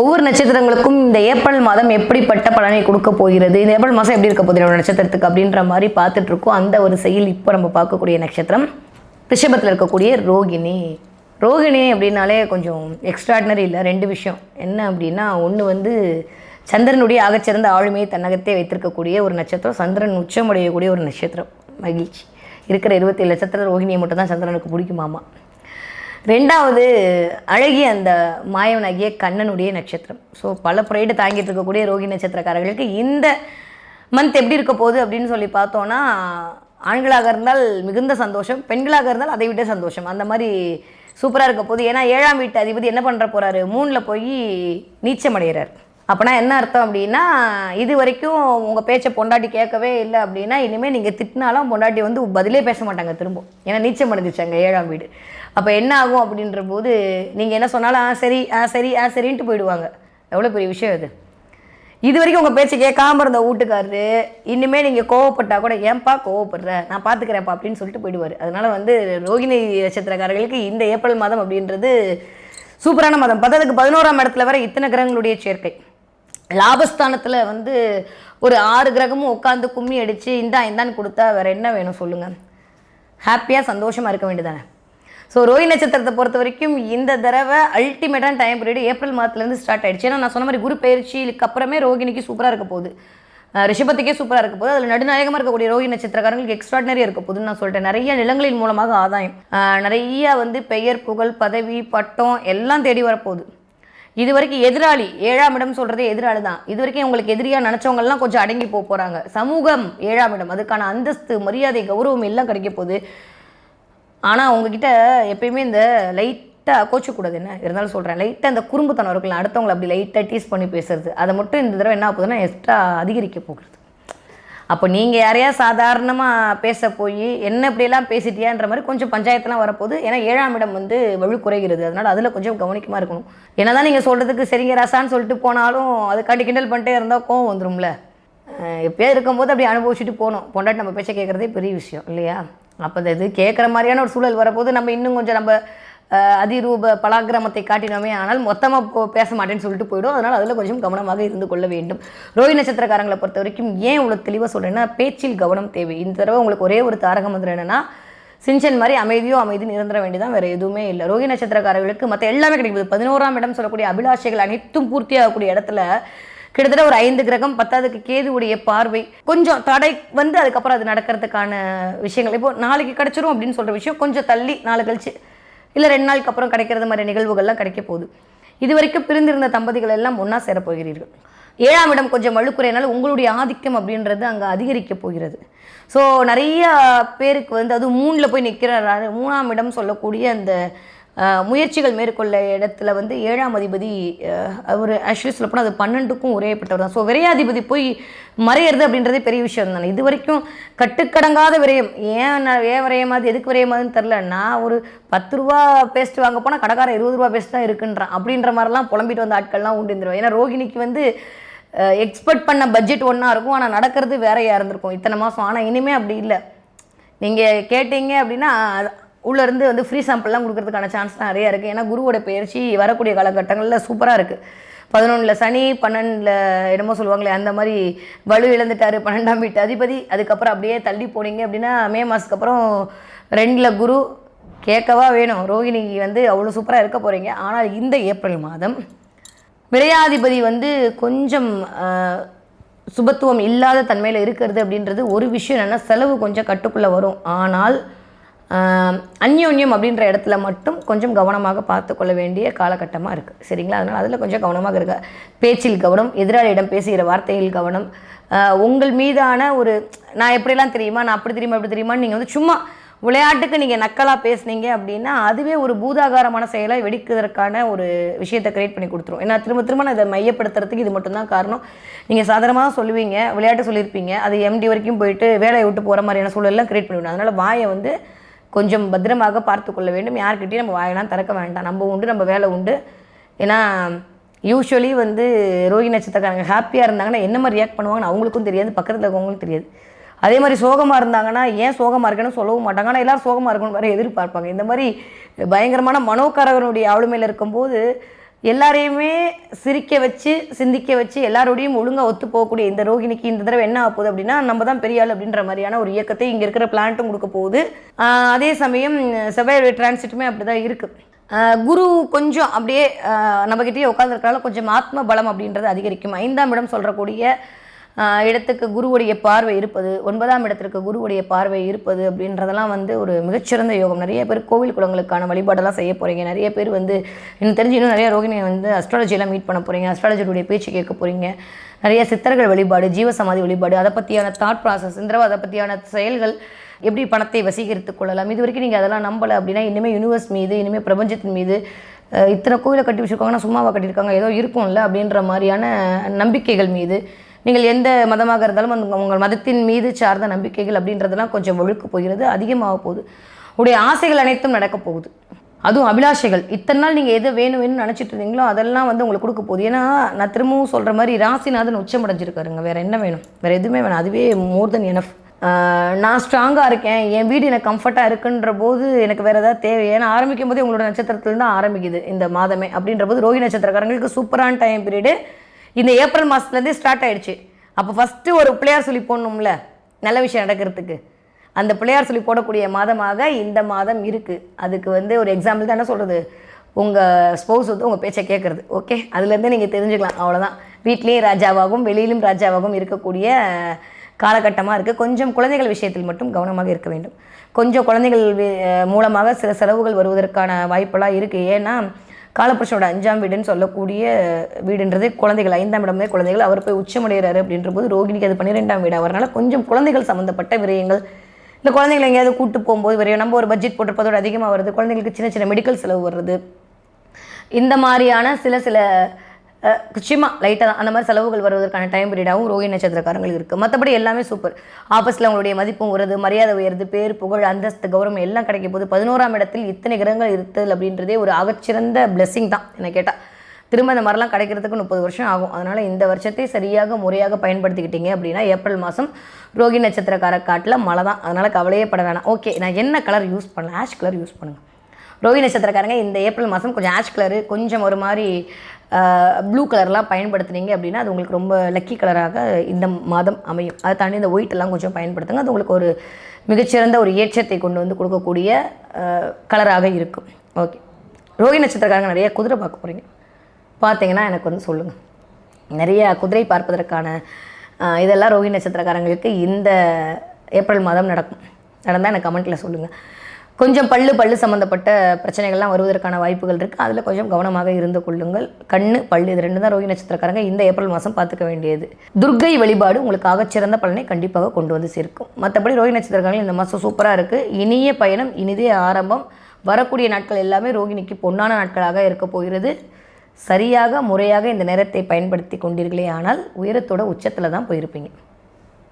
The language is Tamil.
ஒவ்வொரு நட்சத்திரங்களுக்கும் இந்த ஏப்ரல் மாதம் எப்படிப்பட்ட பலனை கொடுக்க போகிறது? இந்த ஏப்ரல் மாதம் எப்படி இருக்க போகுது? என்னோட நட்சத்திரத்துக்கு அப்படின்ற மாதிரி பார்த்துட்டு இருக்கோம். அந்த ஒரு செயல் இப்போ நம்ம பார்க்கக்கூடிய நட்சத்திரம். ரிஷபத்தில் இருக்கக்கூடிய ரோகிணி. ரோகிணி அப்படின்னாலே கொஞ்சம் எக்ஸ்ட்ராடினரி இல்லை. ரெண்டு விஷயம். என்ன அப்படின்னா ஒன்று வந்து சந்திரனுடைய ஆகச்சிறந்த ஆளுமையை தன்னகத்தே வைத்திருக்கக்கூடிய ஒரு நட்சத்திரம். சந்திரன் உச்சமடையக்கூடிய ஒரு நட்சத்திரம். மகிழ்ச்சி. இருக்கிற இருபத்தி நட்சத்திரம் ரோகிணியை மட்டும் தான் சந்திரனுக்கு பிடிக்குமாமா. ரெண்டாவது அழகிய அந்த மாயவனாகிய கண்ணனுடைய நட்சத்திரம். ஸோ பல புரையிட்டு தாங்கிட்டு இருக்கக்கூடிய ரோகி நட்சத்திரக்காரர்களுக்கு இந்த மந்த் எப்படி இருக்க போகுது அப்படின்னு சொல்லி பார்த்தோன்னா ஆண்களாக இருந்தால் மிகுந்த சந்தோஷம் பெண்களாக இருந்தால் அதை விட சந்தோஷம். அந்த மாதிரி சூப்பராக இருக்க போகுது. ஏன்னா ஏழாம் வீட்டு அதிபதி என்ன பண்ணுற போகிறாரு மூணில் போய் நீச்சம் அடைகிறார் அப்போனா என்ன அர்த்தம் அப்படின்னா இது வரைக்கும் உங்கள் பேச்சை பொண்டாட்டி கேட்கவே இல்லை அப்படின்னா இனிமேல் நீங்கள் திட்டினாலும் பொண்டாட்டி வந்து பதிலே பேச மாட்டாங்க திரும்ப ஏன்னா நீச்சம் அடைஞ்சிச்சாங்க ஏழாம் வீடு. அப்போ என்ன ஆகும் அப்படின்ற போது நீங்கள் என்ன சொன்னாலும் ஆ சரி ஆ சரி ஆ சரின்ட்டு போயிடுவாங்க. எவ்வளோ பெரிய விஷயம் அது இது வரைக்கும் உங்கள் பேச்சு கேட்காம இருந்த வீட்டுக்காரரு இனிமேல் நீங்கள் கோவப்பட்டா கூட ஏன்பா கோவப்படுற? நான் பார்த்துக்கிறேன்ப்பா அப்படின்னு சொல்லிட்டு போயிடுவார். அதனால் வந்து ரோகிணி நட்சத்திரக்காரர்களுக்கு இந்த ஏப்ரல் மாதம் அப்படின்றது சூப்பரான மாதம். பார்த்ததுக்கு பதினோராம் இடத்துல வர இத்தனை கிரகங்களுடைய சேர்க்கை. லாபஸ்தானத்தில் வந்து ஒரு ஆறு கிரகமும் உட்காந்து கும்மி அடித்து இந்தா இந்தான்னு கொடுத்தா வேறு என்ன வேணும் சொல்லுங்கள் ஹாப்பியாக சந்தோஷமாக இருக்க வேண்டியதானே ஸோ ரோஹி நட்சத்திரத்தை பொறுத்த வரைக்கும் இந்த தடவை அல்டிமேட்டான டைம் பீரியட் ஏப்ரல் மாதத்துலேருந்து ஸ்டார்ட் ஆகிடுச்சு ஏன்னா நான் சொன்ன மாதிரி குரு பயிற்சிக்கு அப்புறமே ரோகிணிக்கு சூப்பராக இருக்க போகுது. ரிஷபத்துக்கே சூப்பராக இருக்க போகுது. அதில் நடுநாயகமாக இருக்கக்கூடிய ரோஹி நட்சத்திரக்காரங்களுக்கு எக்ஸ்ட்ராடினரியாக இருக்க போகுதுன்னு நான் சொல்லிட்டேன். நிறைய நிலங்களின் மூலமாக ஆதாயம். நிறைய வந்து பெயர் புகழ் பதவி பட்டம் எல்லாம் தேடி வரப்போகுது. இது வரைக்கும் எதிராளி ஏழாம் இடம் சொல்கிறதே எதிராளி தான். இது வரைக்கும் உங்களுக்கு எதிரியாக நினச்சவங்கலாம் கொஞ்சம் அடங்கி போக போகிறாங்க சமூகம் ஏழாம் இடம். அதுக்கான அந்தஸ்து மரியாதை கௌரவம் எல்லாம் கிடைக்க போகுது. ஆனால் உங்ககிட்ட எப்பயுமே இந்த லைட்டாக கோச்சக்கூடாது என்ன? இருந்தாலும் சொல்கிறேன் லைட்டாக இந்த குறும்புத்தனம் இருக்குல்ல அடுத்தவங்களை அப்படி லைட்டாக டீஸ் பண்ணி பேசுறது. அதை மட்டும் இந்த தடவை என்ன போகுதுன்னா எக்ஸ்ட்ரா அதிகரிக்க போகிறது அப்போ நீங்கள் யாரையா சாதாரணமாக பேச போய் என்ன இப்படியெல்லாம் பேசிட்டியான்ற மாதிரி கொஞ்சம் பஞ்சாயத்துலாம் வரப்போகுது ஏன்னா ஏழாம் இடம் வந்து வலு குறைகிறது. அதனால் அதில் கொஞ்சம் கவனிக்கமாக இருக்கணும். என்னதான் நீங்கள் சொல்கிறதுக்கு சரிங்க ரசான்னு சொல்லிட்டு போனாலும் அதுக்காண்டி கிண்டல் பண்ணிட்டே இருந்தால் கோவம் வந்துடும்ல எப்போயே இருக்கும்போது அப்படி அனுபவிச்சுட்டு போகணும். பொண்டாட்டி நம்ம பேச்சை கேட்குறதே பெரிய விஷயம் இல்லையா? அப்போ இது கேட்குற மாதிரியான ஒரு சூழல் வரப்போது நம்ம இன்னும் கொஞ்சம் நம்ம அதிரூப பலாக்கிரமத்தை காட்டினோமே ஆனால் மொத்தமாக பேச மாட்டேன்னு சொல்லிட்டு போயிடும். அதனால் அதில் கொஞ்சம் கவனமாக இருந்து கொள்ள வேண்டும். ரோஹி நட்சத்திரக்காரங்களை பொறுத்த வரைக்கும் ஏன் இவ்வளோ தெளிவாக சொல்கிறேன்னா பேச்சில் கவனம் தேவை. இந்த தடவை உங்களுக்கு ஒரே ஒரு தாரக மந்திரம் என்னென்னா சிஞ்சன் மாதிரி அமைதியோ அமைதி நிரந்தர வேண்டியதான் வேறு எதுவுமே இல்லை. ரோஹி நட்சத்திரக்காரர்களுக்கு மற்ற எல்லாமே கிடைக்குது. பதினோராம் இடம் சொல்லக்கூடிய அபிலாஷைகள் அனைத்தும் பூர்த்தியாகக்கூடிய இடத்துல கிட்டத்தட்ட ஒரு ஐந்து கிரகம் பத்தாவதுக்கு கேதுவுடைய பார்வை. கொஞ்சம் தடை வந்து அதுக்கப்புறம் அது நடக்கிறதுக்கான விஷயங்கள். இப்போ நாளைக்கு கிடச்சிரும் அப்படின்னு சொல்கிற விஷயம் கொஞ்சம் தள்ளி நாளை கழிச்சு இல்லை ரெண்டு நாளுக்கு அப்புறம் கிடைக்கிறது மாதிரி நிகழ்வுகள்லாம் கிடைக்க போகுது. இது வரைக்கும் பிரிந்திருந்த தம்பதிகள் எல்லாம் ஒன்றா சேரப்போகிறீர்கள் ஏழாம் இடம் கொஞ்சம் வலுக்குறையினால உங்களுடைய ஆதிக்கம் அப்படின்றது அங்கே அதிகரிக்க போகிறது. ஸோ நிறைய பேருக்கு வந்து அது மூணில் போய் நிற்கிறாரு மூணாம் இடம் சொல்லக்கூடிய அந்த முயற்சிகள் மேற்கொள்ள இடத்துல வந்து ஏழாம் அதிபதி ஒரு அவர் ஆக்சுவலி சொல்லப்போனால் அது பன்னெண்டுக்கும் உரையப்பட்டவர் தான். ஸோ விரையாதிபதி போய் மறையிறது அப்படின்றதே பெரிய விஷயம் தானே. இது வரைக்கும் கட்டுக்கடங்காத விரயம். ஏன் நான் ஏன் விரையமாது எதுக்கு விரையமாதுன்னு தெரில நான் ஒரு பத்து ரூபா பேஸ்ட் வாங்க போனால் கடைக்காரன் இருபது ரூபா பேஸ்ட் தான் இருக்குன்றான். அப்படின்ற மாதிரிலாம் புலம்பிட்டு வந்த ஆட்கள்லாம் உண்டு இந்த ஏன்னா ரோகிணிக்கு வந்து எக்ஸ்பெக்ட் பண்ண பட்ஜெட் ஒன்றா இருக்கும். ஆனால் நடக்கிறது வேறையாக இருந்திருக்கும். இத்தனை மாதம் ஆனால் இனிமே அப்படி இல்லை. நீங்கள் கேட்டீங்க அப்படின்னா உள்ளேருந்து வந்து ஃப்ரீ சாம்பிள்லாம் கொடுக்கறதுக்கான சான்ஸ் நிறையா இருக்குது ஏன்னா குருவோட பயிற்சி வரக்கூடிய காலகட்டங்களில் சூப்பராக இருக்குது பதினொன்றில் சனி பன்னெண்டில் என்னமோ சொல்லுவாங்களே அந்த மாதிரி வலு இழந்துட்டார் பன்னெண்டாம் வீட்டு அதிபதி அதுக்கப்புறம் அப்படியே தள்ளி போனீங்க அப்படின்னா மே மாதத்துக்கு அப்புறம் ரெண்டில் குரு கேட்கவா வேணும். ரோகிணிக்கு வந்து அவ்வளோ சூப்பராக இருக்க போகிறீங்க ஆனால் இந்த ஏப்ரல் மாதம் விரையாதிபதி வந்து கொஞ்சம் சுபத்துவம் இல்லாத தன்மையில் இருக்கிறது அப்படின்றது ஒரு விஷயம் என்னென்னா செலவு கொஞ்சம் கட்டுக்குள்ளே வரும். ஆனால் அந்யோன்யம் அப்படின்ற இடத்துல மட்டும் கொஞ்சம் கவனமாக பார்த்து கொள்ள வேண்டிய காலகட்டமாக இருக்குது சரிங்களா? அதனால் அதில் கொஞ்சம் கவனமாக இருக்க பேச்சில் கவனம் எதிராளியிடம் பேசுகிற வார்த்தையில் கவனம் உங்கள் மீதான ஒரு நான் எப்படிலாம் தெரியுமா? நான் அப்படி தெரியுமா? அப்படி தெரியுமான்னு நீங்கள் வந்து சும்மா விளையாட்டுக்கு நீங்கள் நக்கலாக பேசுனீங்க அப்படின்னா அதுவே ஒரு பூதாகாரமான செயலை வெடிக்கிறதுக்கான ஒரு விஷயத்தை கிரியேட் பண்ணி கொடுத்துரும். ஏன்னா திரும்ப திரும்ப நான் இதை மையப்படுத்துறதுக்கு இது மட்டும்தான் காரணம். நீங்கள் சாதாரணமாக சொல்லுவீங்க விளையாட்டு சொல்லியிருப்பீங்க அது எம்டி வரைக்கும் போயிட்டு வேலையை விட்டு போகிற மாதிரியான சூழல்லாம் கிரியேட் பண்ணிவிடும் அதனால் வாயை வந்து கொஞ்சம் பத்திரமாக பார்த்து கொள்ள வேண்டும். யார்கிட்டையும் நம்ம வாயெல்லாம் திறக்க வேண்டாம். நம்ம உண்டு நம்ம வேலை உண்டு. ஏன்னா யூஸ்வலி வந்து ரோஹி நட்சத்திரக்காரங்க ஹாப்பியாக இருந்தாங்கன்னா என்ன மாதிரி ரியாக்ட் பண்ணுவாங்கன்னு அவங்களுக்கும் தெரியாது பக்கத்தில் இருக்கவங்களுக்கும் தெரியாது. அதே மாதிரி சோகமாக இருந்தாங்கன்னா ஏன் சோகமாக இருக்குன்னு சொல்லவும் மாட்டாங்க. ஆனால் எல்லோரும் சோகமாக இருக்கணும் வேறு எதிர்பார்ப்பாங்க. இந்த மாதிரி பயங்கரமான மனோக்காரகனுடைய ஆளுமையில் இருக்கும்போது எல்லாரையுமே சிரிக்க வச்சு சிந்திக்க வச்சு எல்லாரோடையும் ஒழுங்காக ஒத்து போகக்கூடிய இந்த ரோகிணிக்கு இந்த தடவை என்ன ஆக போகுது அப்படின்னா நம்ம தான் பெரிய ஆள் அப்படின்ற மாதிரியான ஒரு இயக்கத்தை இங்கே இருக்கிற பிளான்ட்டும் கொடுக்க போகுது. அதே சமயம் செவ்வாய் டிரான்சிட்டுமே அப்படி தான் இருக்குது குரு கொஞ்சம் அப்படியே ஆஹ் உட்காந்துருக்கனால கொஞ்சம் ஆத்ம பலம் அப்படின்றது அதிகரிக்கும். ஐந்தாம் இடம் சொல்கிறக்கூடிய இடத்துக்கு குருவுடைய பார்வை இருப்பது ஒன்பதாம் இடத்திற்கு குருவுடைய பார்வை இருப்பது அப்படின்றதெல்லாம் வந்து ஒரு மிகச்சிறந்த யோகம். நிறைய பேர் கோவில் குளங்களுக்கான வழிபாடெல்லாம் செய்ய போகிறீங்க நிறைய பேர் வந்து எனக்கு தெரிஞ்சு இன்னும் நிறைய ரோகிணியை வந்து அஸ்ட்ராலஜியெல்லாம் மீட் பண்ண போகிறீங்க அஸ்ட்ராலஜியுடைய பேச்சு கேட்க போகிறீங்க நிறைய சித்தர்கள் வழிபாடு ஜீவசமாதி வழிபாடு அதை பற்றியான தாட் ப்ராசஸ் இந்த அதை பற்றியான செயல்கள் எப்படி பணத்தை வசீகரித்துக் கொள்ளலாம்? இது வரைக்கும் நீங்கள் அதெல்லாம் நம்பலை அப்படின்னா இனிமேல் யூனிவர்ஸ் மீது இனிமேல் பிரபஞ்சத்தின் மீது இத்தனை கோயிலை கட்டி வச்சுருக்காங்கன்னா சும்மாவாக கட்டியிருக்காங்க ஏதோ இருக்கும்ல அப்படின்ற மாதிரியான நம்பிக்கைகள் மீது நீங்கள் எந்த மதமாக இருந்தாலும் அந்த உங்கள் மதத்தின் மீது சார்ந்த நம்பிக்கைகள் அப்படின்றதெல்லாம் கொஞ்சம் ஒழுக்கு போகிறது அதிகமாக போகுது. உடைய ஆசைகள் அனைத்தும் நடக்கப் போகுது. அதுவும் அபிலாஷைகள். இத்தனை நாள் நீங்கள் எது வேணும் வேணும்னு நினச்சிட்டு இருந்தீங்களோ அதெல்லாம் வந்து உங்களுக்கு கொடுக்க போகுது. ஏன்னா நான் திரும்பவும் சொல்கிற மாதிரி ராசிநாதன் உச்சம் அடைஞ்சிருக்காருங்க வேறு என்ன வேணும்? வேறு எதுவுமே வேணும். அதுவே மோர் தென் எனஃப் நான் ஸ்ட்ராங்காக இருக்கேன். என் வீடு எனக்கு கம்ஃபர்ட்டாக இருக்குன்ற போது எனக்கு வேறு ஏதாவது தேவை. ஏன்னா ஆரம்பிக்கும் போதே உங்களோட நட்சத்திரத்துலேருந்து ஆரம்பிக்குது இந்த மாதமே அப்படின்ற போது ரோஹி நட்சத்திரக்காரங்களுக்கு சூப்பரான டைம் பீரியடு இந்த ஏப்ரல் மாதத்துலேருந்தே ஸ்டார்ட் ஆகிடுச்சு அப்போ ஃபஸ்ட்டு ஒரு பிள்ளையார் சொல்லி போடணும்ல நல்ல விஷயம் நடக்கிறதுக்கு. அந்த பிள்ளையார் சொல்லி போடக்கூடிய மாதமாக இந்த மாதம் இருக்குது அதுக்கு வந்து ஒரு எக்ஸாம்பிள் தானே சொல்கிறது உங்கள் ஸ்பௌஸ் வந்து உங்கள் பேச்சை கேட்குறது ஓகே அதுலேருந்தே நீங்கள் தெரிஞ்சுக்கலாம். அவ்வளோதான் வீட்லேயும் ராஜாவாகவும் வெளியிலும் ராஜாவாகவும் இருக்கக்கூடிய காலகட்டமாக இருக்குது கொஞ்சம் குழந்தைகள் விஷயத்தில் மட்டும் கவனமாக இருக்க வேண்டும். கொஞ்சம் குழந்தைகள் மூலமாக சில செலவுகள் வருவதற்கான வாய்ப்பெல்லாம் இருக்குது ஏன்னா காலப்புருஷனோட அஞ்சாம் வீடுன்னு சொல்லக்கூடிய வீடுன்றது குழந்தைகள் ஐந்தாம் இடமே குழந்தைகள். அவர் போய் உச்சமடைகிறாரு அப்படின்ற போது ரோகிணிக்கு அது பன்னிரெண்டாம் வீடு அவர்னால கொஞ்சம் குழந்தைகள் சம்மந்தப்பட்ட விரயங்கள். இந்த குழந்தைகளை எங்கேயாவது கூட்டு போகும்போது விரயம் நம்ம ஒரு பட்ஜெட் போட்டிருப்பதோட அதிகமாக வருது குழந்தைங்களுக்கு சின்ன சின்ன மெடிக்கல் செலவு வருது இந்த மாதிரியான சில சில நிச்சயமாக லைட்டாக தான். அந்த மாதிரி செலவுகள் வருவதற்கான டைம் பீரியடாகவும் ரோஹிணி நட்சத்திரக்காரங்களுக்கு இருக்குது மற்றபடி எல்லாமே சூப்பர் ஆஃபீஸில் உங்களுடைய மதிப்பும் வருது மரியாதை உயருது பேர் புகழ் அந்தஸ்து கௌரவம் எல்லாம் கிடைக்கும் போது பதினோராம் இடத்தில் இத்தனை கிரகங்கள் இருத்தல் அப்படின்றதே ஒரு ஆகச்சிறந்த blessing தான் என்னை கேட்டால் திரும்ப இந்த மாதிரிலாம் கிடைக்கிறதுக்கு முப்பது வருஷம் ஆகும். அதனால் இந்த வருஷத்தை சரியாக முறையாக பயன்படுத்திக்கிட்டீங்க அப்படின்னா ஏப்ரல் மாதம் ரோகி நட்சத்திரக்கார காட்டில் மழை தான். அதனால் கவலையே பட வேணாம். ஓகே நான் என்ன கலர் யூஸ் பண்ணேன் ஆஷ் கலர் யூஸ் பண்ணுங்கள் ரோஹி நட்சத்திரக்காரங்க இந்த ஏப்ரல் மாதம் கொஞ்சம் ஆஷ் கலரு கொஞ்சம் ஒரு மாதிரி ப்ளூ கலர்லாம் பயன்படுத்துனீங்க அப்படின்னா அது உங்களுக்கு ரொம்ப லக்கி கலராக இந்த மாதம் அமையும். அதை தாண்டி இந்த ஒயிட் எல்லாம் கொஞ்சம் பயன்படுத்துங்க. அது உங்களுக்கு ஒரு மிகச்சிறந்த ஒரு ஏற்றத்தை கொண்டு வந்து கொடுக்கக்கூடிய கலராக இருக்கும். ஓகே ரோஹி நட்சத்திரக்காரங்க நிறைய குதிரை பார்க்க போகிறீங்க பார்த்தீங்கன்னா எனக்கு வந்து சொல்லுங்கள் நிறைய குதிரை பார்ப்பதற்கான இதெல்லாம் ரோஹி நட்சத்திரக்காரங்களுக்கு இந்த ஏப்ரல் மாதம் நடக்கும். நடந்தால் எனக்கு கமெண்ட்டில் சொல்லுங்கள் கொஞ்சம் பல்லு பல்லு சம்மந்தப்பட்ட பிரச்சனைகள்லாம் வருவதற்கான வாய்ப்புகள் இருக்குது அதில் கொஞ்சம் கவனமாக இருந்து கொள்ளுங்கள். கண் பல்லு இது ரெண்டு தான் ரோஹி நட்சத்திரக்காரங்க. இந்த ஏப்ரல் மாதம் பார்த்துக்க வேண்டியது. துர்க்கை வழிபாடு உங்களுக்காக சிறந்த பலனை கண்டிப்பாக கொண்டு வந்து சேர்க்கும். மற்றபடி ரோஹி நட்சத்திரக்காரங்க இந்த மாதம் சூப்பராக இருக்குது இனிய பயணம் இனிதே ஆரம்பம். வரக்கூடிய நாட்கள் எல்லாமே ரோகிணிக்கு பொன்னான நாட்களாக இருக்க போகிறது. சரியாக முறையாக இந்த நேரத்தை பயன்படுத்தி கொண்டீர்களே ஆனால் உயரத்தோட உச்சத்தில் தான் போயிருப்பீங்க.